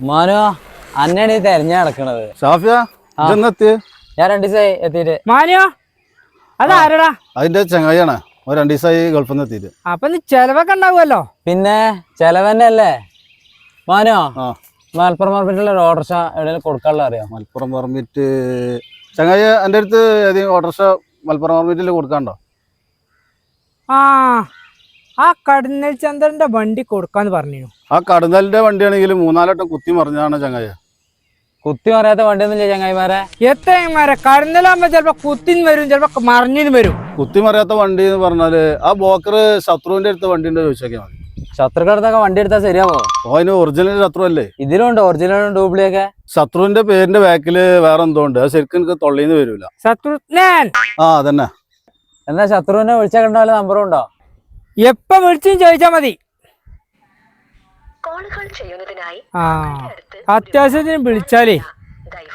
മാനോ അന്നാണ് ഈ തെരഞ്ഞ നടക്കണത്. ഷാഫിയ ഇതെന്നെത്തി ഞാൻ രണ്ടു ദിവസമായി എത്തിയിട്ട്. മാനിയോ അതാരടാ അതിന്റെ ചങ്ങായിയാണ്. ഒരു രണ്ട് ദിവസമായി ഗൾഫിൽ നിന്ന് എത്തിയിട്ട്. അപ്പൊ നീ ചെലവൊക്കെ ഉണ്ടാവുമല്ലോ? പിന്നെ ചെലവന്നെ അല്ലേ മാനോ ആ. മലപ്പുറം പറമ്പിട്ടുള്ള ഒരു ഓട്ടർഷ എവിടെയെങ്കിലും കൊടുക്കാനുള്ള അറിയാം? മലപ്പുറം പെർമിറ്റ് ചങ്ങായി എന്റെ അടുത്ത് ഏതെങ്കിലും ഓട്ടർഷ മലപ്പുറം പെർമിറ്റിൽ കൊടുക്കാണ്ടോ ആ. ആ കടന്നൽ ചന്ദ്രന്റെ വണ്ടി കൊടുക്കാന്ന് പറഞ്ഞു ആ കടന്നലിന്റെ വണ്ടിയാണെങ്കിൽ മൂന്നാലോട്ടം കുത്തി മറിഞ്ഞാണ് ചങ്ങായ കുത്തി മറിയാത്ത വണ്ടിയൊന്നും ഇല്ല ചങ്ങായിമാരെ എത്രമാരെ കടന്നലാകുമ്പോ ചിലപ്പോ കുത്തിന്ന് വരും ചിലപ്പോ മറിഞ്ഞിന്ന് വരും. കുത്തി മറിയാത്ത വണ്ടി എന്ന് പറഞ്ഞാൽ ആ ബോക്കർ ശത്രുവിന്റെ അടുത്ത വണ്ടി ഉണ്ടോ ചോദിച്ചോക്കിയാൽ മതി. ശത്രുക്കടുത്തൊക്കെ വണ്ടി എടുത്താൽ ശരിയാവോ? ഓ അതിന് ഒറിജിനൽ ശത്രു അല്ലേ? ഇതിലുണ്ട്? ഒറിജിനലും ഡ്യൂപ്ലിയൊക്കെ? ശത്രുവിന്റെ പേരിന്റെ ബാക്കിൽ വേറെ എന്തോ ഉണ്ട്. അത് ശരിക്കും എനിക്ക് തൊള്ളിന്ന് വരൂല. ശത്രുഘ്നൻ ആ അതന്നെ. എന്നാ ശത്രുവിനെ വിളിച്ചാൽ കണ്ട വല്ല നമ്പറും ഉണ്ടോ? എപ്പോ വിളിച്ചും ചോദിച്ചാ മതി. കോളുകൾ ചെയ്യുന്നതിനായി ആ അത്യാവശ്യത്തിന് വിളിച്ചാലേ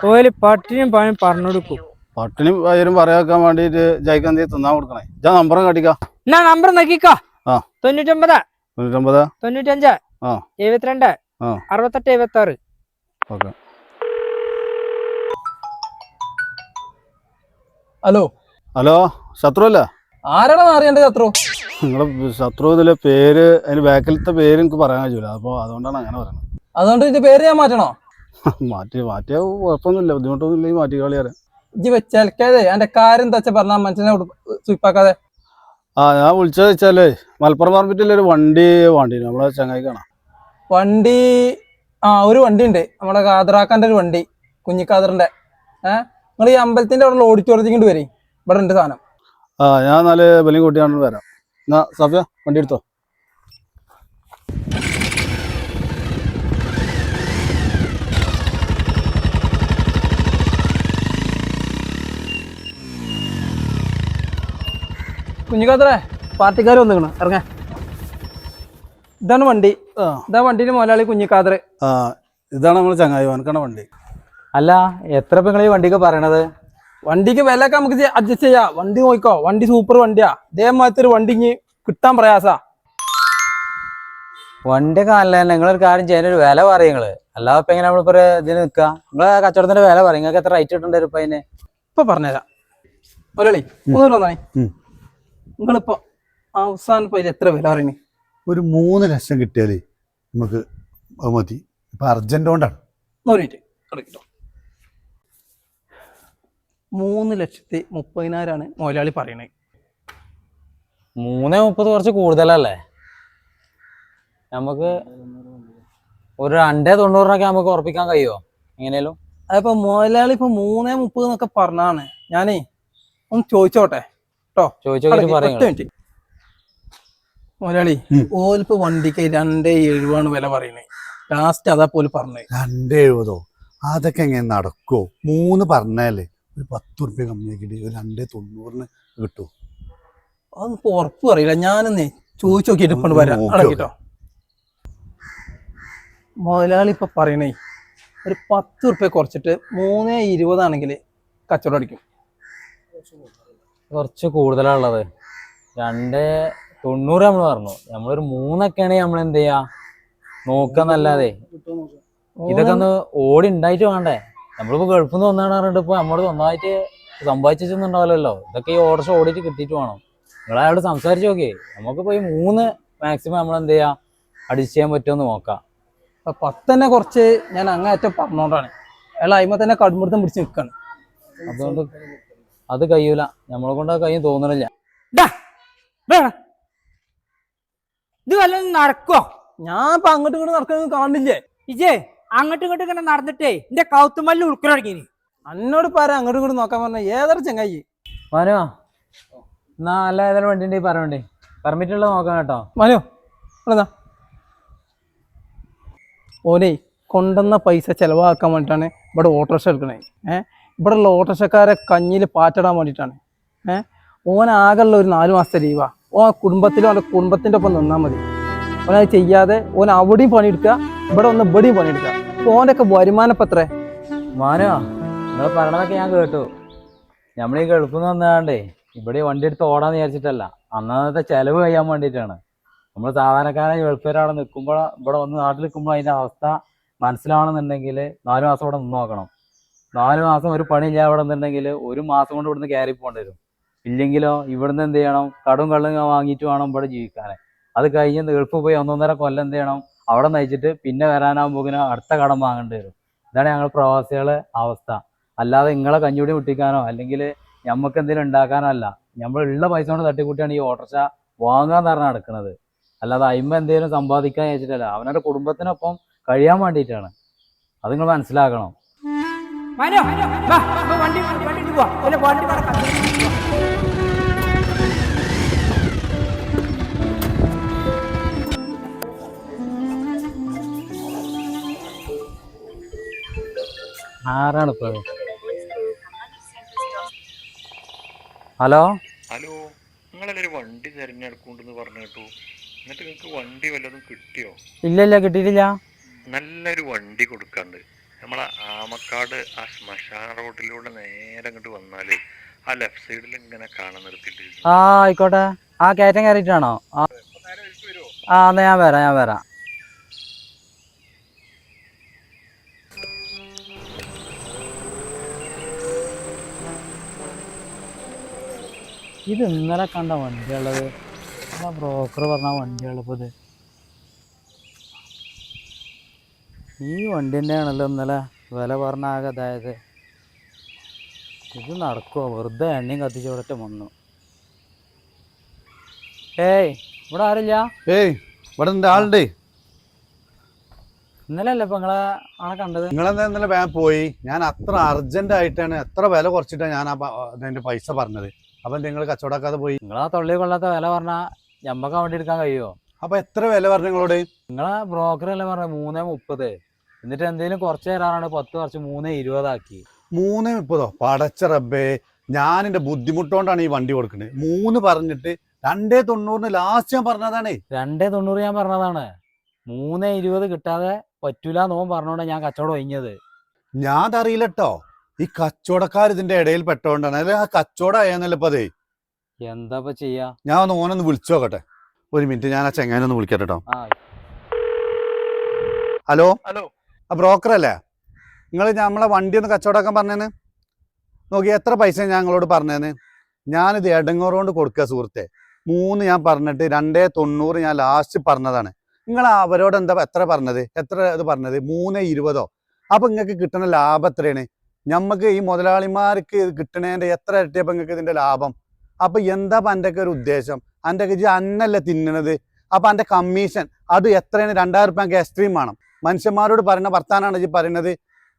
ഓൽ പട്ടിനും പണി പറഞ്ഞു കൊടുക്കും പട്ടിണി പയരും പറയാക്കാൻ വേണ്ടിട്ട് ജയിക്കാൻ തിന്നാൻ കൊടുക്കണേ. ഞാൻ നമ്പർ കാട്ടിക്കാ. എന്നാ നമ്പർ നോക്കിക്കോ. ആ. തൊണ്ണൂറ്റൊമ്പത്. തൊണ്ണൂറ്റൊമ്പത്? തൊണ്ണൂറ്റഞ്ച്. ആ. എഴുപത്തിരണ്ട്. ആ. അറുപത്തെട്ട് എഴുപത്തി ആറ് ഓക്കെ. ഹലോ. ഹലോ ശത്രു അല്ലേ ആരാണെന്ന് അറിയണ്ടേ ശത്രു? നിങ്ങളെ ശത്രു ഇതിലെ പേര് അതിന് ബാക്കിലത്തെ പേര് എനിക്ക് പറയാൻ കഴിയൂല. അപ്പോൾ അതുകൊണ്ടാണ് അങ്ങനെ പറയുന്നത്. അതുകൊണ്ട് ഇതിന്റെ പേര് ഞാൻ മാറ്റണോ? മാറ്റി മാറ്റിയാ കുഴപ്പമൊന്നുമില്ല. ബുദ്ധിമുട്ടൊന്നും ഇല്ലെങ്കിൽ മാറ്റി കളി അറിയാം ഇജ്ജ് വെച്ചേൽക്കാതെ എന്റെ കാര്യം എന്താ വെച്ചാൽ പറഞ്ഞാൽ മനുഷ്യനെ സുപ്പാക്കാതെ ആ ഞാൻ വിളിച്ചത് വെച്ചാലേ മലപ്പുറം മാർക്കറ്റിൽ ഒരു വണ്ടി വേണ്ടി നമ്മളെ ചങ്ങായി കാണാം വണ്ടി ആ ഒരു വണ്ടി ഉണ്ട് നമ്മുടെ കാതറാക്കാന്റെ ഒരു വണ്ടി കുഞ്ഞിക്കാതറിന്റെ ഏഹ് നിങ്ങൾ ഈ അമ്പലത്തിന്റെ അവിടെ ഓഡിറ്റോറിയത്തിൽ കൊണ്ട് വരും. ഇവിടെ ഉണ്ട് സാധനം. ആ ഞാൻ നാല് ബലിയും കൂട്ടിയാണ് വരാം. എന്നാ സഫിയ വണ്ടി എടുത്തോ? കുഞ്ഞുകാത്രേ പാർട്ടിക്കാർ വന്നിക്കണം. ഇറങ്ങാൻ ഇതാണ് വണ്ടി. ഇതാ വണ്ടിന്റെ മുതലാളി കുഞ്ഞിക്കാതെ ഇതാണ് നമ്മൾ ചങ്ങായി വനക്കണ വണ്ടി. അല്ല എത്ര പെങ്ങളീ വണ്ടിക്ക് പറയണത്? വണ്ടിക്ക് വിലയൊക്കെ നമുക്ക് അഡ്ജസ്റ്റ് ചെയ്യാം. വണ്ടി നോക്കോ വണ്ടി സൂപ്പർ വണ്ടിയാ. ഇതേമാതിരി ഒരു വണ്ടി ഇനി കിട്ടാൻ പ്രയാസാ. വണ്ടിയൊക്കെ നല്ല നിങ്ങളൊരു കാര്യം ചെയ്യാൻ ഒരു വില പറയുന്നത് അല്ലാതെ ഇപ്പൊ എങ്ങനെ നമ്മളിപ്പോ ഒരു ഇതിന് നിക്കുക നിങ്ങളെ കച്ചവടത്തിന്റെ വില പറയും. നിങ്ങൾക്ക് എത്ര റേറ്റ് ഇട്ടുണ്ടായിരുന്നു ഇപ്പൊ അതിന് ഇപ്പൊ പറഞ്ഞുതരാം. ഒരളി ഉം. നിങ്ങളിപ്പോ അവസാനം ഇപ്പൊ ഇത് എത്ര വില പറയണേ ഒരു മൂന്ന് ലക്ഷം കിട്ടിയാലേ നമുക്ക് മതി. ഇപ്പൊ അർജന്റ് കൊണ്ടാണ്. നോക്കിട്ട് കിട്ടോ. മൂന്ന് ലക്ഷത്തി മുപ്പതിനായിരമാണ് മുതലാളി പറയണത് മൂന്നേ മുപ്പത് കുറച്ച് കൂടുതലല്ലേ? നമുക്ക് ഒരു രണ്ടേ തൊണ്ണൂറിനൊക്കെ നമുക്ക് ഉറപ്പിക്കാൻ കഴിയുമോ? എങ്ങനെയാലും അതിപ്പോ മുതലാളി ഇപ്പൊ മൂന്നേ മുപ്പത് എന്നൊക്കെ പറഞ്ഞാണ് ഞാനേ ഒന്ന് ചോദിച്ചോട്ടെ? കേട്ടോ ചോദിച്ചോട്ടെ മുതലാളി. ഓലിപ്പോ വണ്ടിക്ക് രണ്ടേ എഴുപതാണ് വില പറയുന്നത് ലാസ്റ്റ് അതാ പോലും പറഞ്ഞത് രണ്ടേ എഴുപതോ? അതൊക്കെ എങ്ങനെ നടക്കുമോ മൂന്ന് പറഞ്ഞാലേ ഒരു പത്ത് ഉറുപ്പ്യ കമ്മിയാക്കിയിട്ട് ഒരു രണ്ടേ തൊണ്ണൂറിന് കിട്ടും. അതൊന്നും ഇപ്പൊ ഉറപ്പ് പറയില്ല ഞാനൊന്നേ ചോദിച്ചു നോക്കിയിട്ട് ഇപ്പൊ വരാം. മുതലാളി ഇപ്പൊ പറയണേ ഒരു പത്ത് ഉറുപ്പ്യ കുറച്ചിട്ട് മൂന്നേ ഇരുപതാണെങ്കിൽ കച്ചവടം അടിക്കും. കുറച്ച് കൂടുതലാണുള്ളത്. രണ്ടേ തൊണ്ണൂറ് നമ്മൾ പറഞ്ഞു. നമ്മളൊരു മൂന്നൊക്കെ ആണെങ്കിൽ നമ്മൾ എന്ത് ചെയ്യാ നോക്കാന്നല്ലാതെ ഇതൊക്കെ ഒന്ന് ഓടി ഉണ്ടായിട്ട് വേണ്ടേ? നമ്മളിപ്പോ ഗൾഫിൽ നിന്ന് വന്നാണ് പറഞ്ഞിട്ട് ഇപ്പൊ നമ്മൾ സ്വന്തമായിട്ട് സമ്പാദിച്ചിട്ടുണ്ടാവില്ലല്ലോ ഇതൊക്കെ ഈ ഓർഡർ ഓടിയിട്ട് കിട്ടിയിട്ട് വേണം. നിങ്ങൾ അയാളോട് സംസാരിച്ച് നമുക്ക് ഇപ്പൊ ഈ മൂന്ന് മാക്സിമം നമ്മൾ എന്ത് ചെയ്യാം? അഡ്ജസ്റ്റ് ചെയ്യാൻ പറ്റുമെന്ന് നോക്കാം. അപ്പൊ പത്തന്നെ കുറച്ച് ഞാൻ അങ്ങേറ്റം പറഞ്ഞോണ്ടാണ്. അയാൾ അയിമ തന്നെ കടുമുടുത്തം പിടിച്ച് നിൽക്കാണ് അതുകൊണ്ട് അത് കഴിയൂല. നമ്മളെ കൊണ്ട് കഴിയും തോന്നണില്ല. ഇത് വല്ല നടക്കോ ഞാൻ ഇപ്പൊ അങ്ങോട്ടും ഇങ്ങോട്ട് നടക്കുന്നത് കാണില്ലേ ഇജേ അങ്ങോട്ടും ഇങ്ങോട്ടും ഇങ്ങനെ നടന്നിട്ടേ എന്റെ കൗത്തുമല്ലി ഉൾക്കുറങ്ങി അന്നോട് പറ അങ്ങോട്ടും ഇങ്ങോട്ടും നോക്കാൻ പറഞ്ഞ ഏതൊരു ചങ്ങായി? മനോ എന്നാ അല്ല ഏതായാലും വണ്ടി ഉണ്ടെങ്കിൽ പറയണ്ടേ പെർമിറ്റ് ഉള്ളത് നോക്കാം കേട്ടോ. മനു ഓനെ കൊണ്ടുവന്ന പൈസ ചെലവാക്കാൻ വേണ്ടിയിട്ടാണ് ഇവിടെ ഓട്ടോറിക്ഷ എടുക്കണേ. ഏഹ് ഇവിടെ ഉള്ള ഓട്ടോറിക്ഷക്കാരെ കഞ്ഞിൽ പാറ്റിടാൻ വേണ്ടിയിട്ടാണ് ഏഹ് ഓൻ ആകെയുള്ള ഒരു നാല് മാസത്തെ ലീവാ. ഓ കുടുംബത്തിലും അവന്റെ കുടുംബത്തിന്റെ ഒപ്പം നിന്നാൽ മതി. ഓനത് ചെയ്യാതെ ഓൻ അവിടെയും പണിയെടുക്കുക ഇവിടെ ഒന്ന് ഇവിടെയും പണിയെടുക്കുക. ഓന്റെ വരുമാനപ്പത്രേ? മാനോ നിങ്ങൾ പറയണതൊക്കെ ഞാൻ കേട്ടു. നമ്മൾ ഈ ഗൾഫിൽ നിന്ന് വന്നാണ്ടേ ഇവിടെ വണ്ടി എടുത്ത് ഓടാന്ന് വിചാരിച്ചിട്ടല്ല. അന്നത്തെ ചെലവ് കഴിയാൻ വേണ്ടിയിട്ടാണ്. നമ്മൾ സാധാരണക്കാരെ ഗൾഫുകാരവിടെ നിൽക്കുമ്പോൾ ഇവിടെ വന്ന് നാട്ടിൽ നിൽക്കുമ്പോൾ അതിന്റെ അവസ്ഥ മനസ്സിലാവണമെന്നുണ്ടെങ്കിൽ നാല് മാസം ഇവിടെ നിന്ന് നോക്കണം. നാല് മാസം ഒരു പണിയില്ല അവിടെ നിന്നുണ്ടെങ്കിൽ ഒരു മാസം കൊണ്ട് ഇവിടുന്ന് കയറി പോകേണ്ടി വരും. ഇല്ലെങ്കിലോ ഇവിടുന്ന് എന്ത് ചെയ്യണം? കടും കള്ളും വാങ്ങിയിട്ട് വേണം ഇവിടെ ജീവിക്കാൻ അത് കഴിഞ്ഞ് ഗൾഫ് പോയി ഒന്നൊന്നര കൊല്ലം എന്ത് ചെയ്യണം? അവിടെ നയിച്ചിട്ട് പിന്നെ വരാനാകുമ്പോൾ അടുത്ത കടം വാങ്ങേണ്ടി വരും. ഇതാണ് ഞങ്ങൾ പ്രവാസികളെ അവസ്ഥ. അല്ലാതെ നിങ്ങളെ കഞ്ഞൂടി മുട്ടിക്കാനോ അല്ലെങ്കിൽ ഞമ്മക്ക് എന്തെങ്കിലും ഉണ്ടാക്കാനോ അല്ല. നമ്മൾ ഉള്ള പൈസ കൊണ്ട് തട്ടിക്കൂട്ടിയാണ് ഈ ഓട്ടർച്ച വാങ്ങാന്ന് പറഞ്ഞാൽ നടക്കുന്നത് അല്ലാതെ അയിമ എന്തെങ്കിലും സമ്പാദിക്കാൻ വെച്ചിട്ടല്ല അവനവരുടെ കുടുംബത്തിനൊപ്പം കഴിയാൻ വേണ്ടിയിട്ടാണ് അത് നിങ്ങൾ മനസ്സിലാക്കണം. വണ്ടി വണ്ടി പോവാ. ആരാണ് ഇപ്പൊ? ഹലോ? ഹലോ നിങ്ങളെല്ലാവരും വണ്ടി തിരഞ്ഞെടുക്കുന്നുണ്ടെന്ന് പറഞ്ഞു കേട്ടു. എന്നിട്ട് നിങ്ങൾക്ക് വണ്ടി വല്ലതും കിട്ടിയോ? ഇല്ല ഇല്ല കിട്ടിയിട്ടില്ല. നല്ലൊരു വണ്ടി കൊടുക്കാണ്ട്. നമ്മളെ ആമക്കാട് ആ ശ്മശാന റോഡിലൂടെ നേരെ ഇങ്ങോട്ട് വന്നാൽ ആ ലെഫ്റ്റ് സൈഡിൽ ഇങ്ങനെ കാണാൻ നിർത്തിയിട്ട് ആ ആയിക്കോട്ടെ. ആ കയറ്റം കയറിയിട്ടാണോ? ആ ആ എന്നാ ഞാൻ വരാം ഞാൻ വരാം. ഇത് ഇന്നലെ കണ്ട വണ്ടിയുള്ളത്. ആ ബ്രോക്കർ പറഞ്ഞ വണ്ടിയുള്ളപ്പോൾ ഇത്. ഈ വണ്ടിന്റെ ആണല്ലോ ഇന്നലെ വില പറഞ്ഞ ആകെ അതായത്. ഇത് നടക്കുമോ വെറുതെ എണ്ണയും കത്തിച്ച് ഇവിടത്തെ വന്നു ഏയ് ഇവിടെ ആരില്ല ഏയ് ഇവിടെ എന്റെ ആളുണ്ട്. ഇന്നലെ അല്ലേ ഇപ്പൊ നിങ്ങളെ ആളെ കണ്ടത്? നിങ്ങളെന്താ ഇന്നലെ പോയി? ഞാൻ അത്ര അർജന്റ് ആയിട്ടാണ് എത്ര വില കുറച്ചിട്ടാണ് ഞാൻ അതിന്റെ പൈസ പറഞ്ഞത്. അപ്പൊ നിങ്ങൾ കച്ചവടക്കാതെ പോയി? നിങ്ങൾ ആ തൊള്ളി കൊള്ളാത്ത വില പറഞ്ഞാൽ ഞമ്മക്ക് വേണ്ടി എടുക്കാൻ കഴിയുമോ അപ്പൊ എത്ര വില പറഞ്ഞു നിങ്ങളോട്? നിങ്ങളെ ബ്രോക്കർ അല്ലേ പറഞ്ഞ മൂന്നേ മുപ്പത്. എന്നിട്ട് എന്തെങ്കിലും കുറച്ച് തരാറാണ് പത്ത് കുറച്ച് മൂന്നേ ഇരുപതാക്കി. മൂന്നേ മുപ്പതോ? പടച്ച റബ്ബേ. ഞാൻ എന്റെ ബുദ്ധിമുട്ടുകൊണ്ടാണ് ഈ വണ്ടി കൊടുക്കുന്നത് മൂന്ന് പറഞ്ഞിട്ട് രണ്ടേ തൊണ്ണൂറിന് ലാസ്റ്റ് ഞാൻ പറഞ്ഞതാണ്. രണ്ടേ തൊണ്ണൂറ് ഞാൻ പറഞ്ഞതാണ്. മൂന്നേ ഇരുപത് കിട്ടാതെ പറ്റൂല നോൻ പറഞ്ഞോണ്ടാ ഞാൻ കച്ചവടം ഒഴിഞ്ഞത്. ഞാൻ അതറിയില്ല കേട്ടോ ഈ കച്ചവടക്കാർ ഇതിന്റെ ഇടയിൽ പെട്ടോണ്ടാണ്. അല്ലെ ആ കച്ചവടം ആയെന്നല്ലേ ഇപ്പൊ അതേ എന്താ ചെയ്യാ? ഞാൻ ഒന്ന് ഓനൊന്ന് വിളിച്ചു നോക്കട്ടെ. ഒരു മിനിറ്റ് ഞാൻ ആ ചെങ്ങാനൊന്ന് വിളിക്കട്ടെ കേട്ടോ ഹലോ? ഹലോ. ആ ബ്രോക്കർ അല്ലേ നിങ്ങൾ നമ്മളെ വണ്ടി ഒന്ന് കച്ചവടക്കാൻ പറഞ്ഞേന്ന് നോക്കി എത്ര പൈസ ഞാൻ നിങ്ങളോട് പറഞ്ഞേന്ന് ഞാനിത് എടങ്ങോറോണ്ട് കൊണ്ട് കൊടുക്കുക സുഹൃത്തെ. മൂന്ന് ഞാൻ പറഞ്ഞിട്ട് രണ്ടേ തൊണ്ണൂറ് ഞാൻ ലാസ്റ്റ് പറഞ്ഞതാണ്. നിങ്ങൾ അവരോട് എന്താ എത്ര പറഞ്ഞത്? എത്ര ഇത് പറഞ്ഞത്? മൂന്ന് ഇരുപതോ? അപ്പൊ നിങ്ങൾക്ക് കിട്ടുന്ന ലാഭം എത്രയാണ്? ഞമ്മക്ക് ഈ മുതലാളിമാർക്ക് ഇത് കിട്ടണേന്റെ എത്ര ഇരട്ടിയപ്പം നിങ്ങൾക്ക് ഇതിന്റെ ലാഭം? അപ്പം എന്താ എന്റെ ഒരു ഉദ്ദേശം? എന്റെ ഒക്കെ അന്നല്ലേ തിന്നണത്? അപ്പം എന്റെ കമ്മീഷൻ അത് എത്രയാണ്? രണ്ടായിരം റുപ്യ എക്സ്ട്രീം വേണം. മനുഷ്യന്മാരോട് പറയുന്ന വർത്താനാണ് ഇജ്ജ് പറയുന്നത്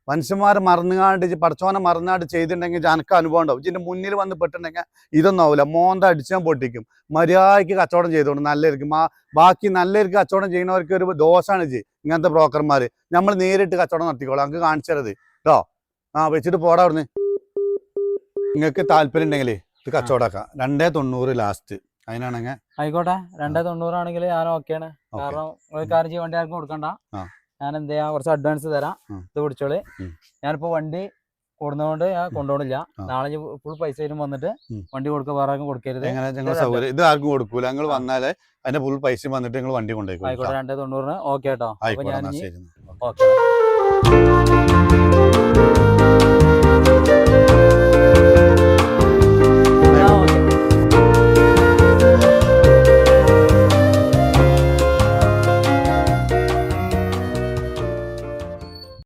മനുഷ്യന്മാർ മറന്നുകാണ്ട് പടച്ചോനെ മറന്നാണ്ട് ചെയ്തിട്ടുണ്ടെങ്കിൽ എനിക്ക് അനുഭവം ഉണ്ടാവും. ഇതിന്റെ മുന്നിൽ വന്ന് പെട്ടിട്ടുണ്ടെങ്കിൽ ഇതൊന്നും ആവില്ല മോന്ത അടിച്ചാൽ പൊട്ടിക്കും. മര്യാദയ്ക്ക് കച്ചവടം ചെയ്തോണ്ട് നല്ലവർക്ക് ബാക്കി നല്ലവർക്ക് കച്ചവടം ചെയ്യുന്നവർക്ക് ഒരു ദോഷമാണ് ഇത് ഇങ്ങനത്തെ ബ്രോക്കർമാർ നമ്മൾ നേരിട്ട് കച്ചവടം നടത്തിക്കോളാം. നമുക്ക് കാണിച്ചു തരത് കേട്ടോ ആ വെച്ചിട്ട് പോടാ അവിടുന്ന്. നിങ്ങൾക്ക് താല്പര്യം ഉണ്ടെങ്കിൽ ഇത് കച്ചവടാക്കാം രണ്ടേ തൊണ്ണൂറ് ലാസ്റ്റ് അതിനാണെങ്കിൽ ആയിക്കോട്ടെ. രണ്ടേ തൊണ്ണൂറാണെങ്കിൽ ഞാൻ ഓക്കെയാണ് ഓക്കെ. കാരണം ഒരു കാര്യം ചെയ്യാൻ വണ്ടി ആർക്കും കൊടുക്കണ്ട. ഞാൻ എന്ത് ചെയ്യാം? കുറച്ച് അഡ്വാൻസ് തരാം. ഇത് പിടിച്ചോളി. ഞാനിപ്പോ വണ്ടി കൊടുന്നോണ്ട് ഞാൻ കൊണ്ടുപോണില്ല നാളെ ഫുൾ പൈസ വരും വന്നിട്ട് വണ്ടി കൊടുക്കുക വേറെ ആർക്കും കൊടുക്കരുത്. ഞങ്ങൾ ഇത് സൗകര്യം ഇത് ആർക്കും കൊടുക്കൂല. നിങ്ങൾ. വന്നാലേ അതിന്റെ ഫുൾ പൈസ വന്നിട്ട് നിങ്ങൾ വണ്ടി കൊണ്ടുപോയി ആയിക്കോട്ടെ. രണ്ടേ തൊണ്ണൂറിന് ഓക്കെ കേട്ടോ അപ്പൊ ഞാൻ ఓకే